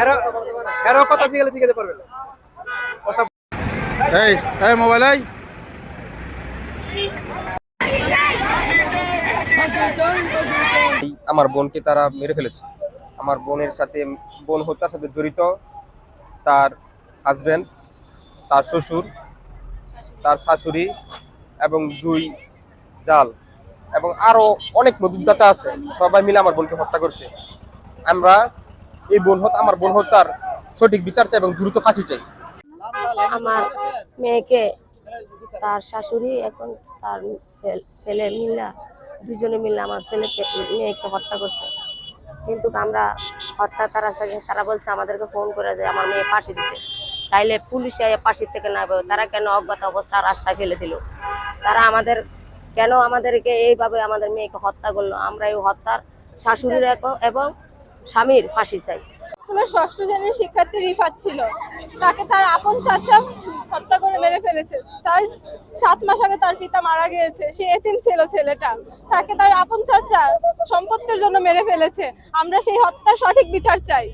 এরও এরও কথা কথা এই এই মোবাইল এই। আমার বোনকে তারা মেরে ফেলেছে। আমার বোনের সাথে বোন হত্যার সাথে জড়িত তার হাজবেন্ড তার শ্বশুর তার শাশুড়ি এবং দুই জাল এবং আরও অনেক মদুদাতা আছে। সবাই মিলে আমার বোনকে হত্যা করছে। আমরা এই বোন হত্যা আমার বোন হত্যার সঠিক বিচার চাই এবং দ্রুত ফাঁসি চাই। আমার মেয়েকে তার শাশুড়ি এখন তার ছেলে মিল্লা দুজনে মিলে আমার ছেলেকে মেয়েকে হত্যা করছে। কিন্তু আমরা হত্যা তারা তারা বলছে আমাদেরকে ফোন করে যে আমার মেয়ে ফাঁসি দিছে। তাইলে পুলিশে ফাঁসির থেকে না। তারা কেন অজ্ঞাত অবস্থা রাস্তায় ফেলে দিল? তারা আমাদের কেন আমাদেরকে এইভাবে আমাদের মেয়েকে হত্যা করল? আমরা এই হত্যার শাশুড়ির এবং স্বামীর ফাঁসি চাই। স্কুলের ষষ্ঠ শ্রেণির শিক্ষার্থী রিফাত ছিল। তাকে তার আপন চাচা হত্যা করে মেরে ফেলেছে। তার সাত মাস আগে তার পিতা মারা গিয়েছে। সে এতিম ছিল ছেলেটা। তাকে তার আপন চাচা সম্পত্তির জন্য মেরে ফেলেছে। আমরা সেই হত্যার সঠিক বিচার চাই।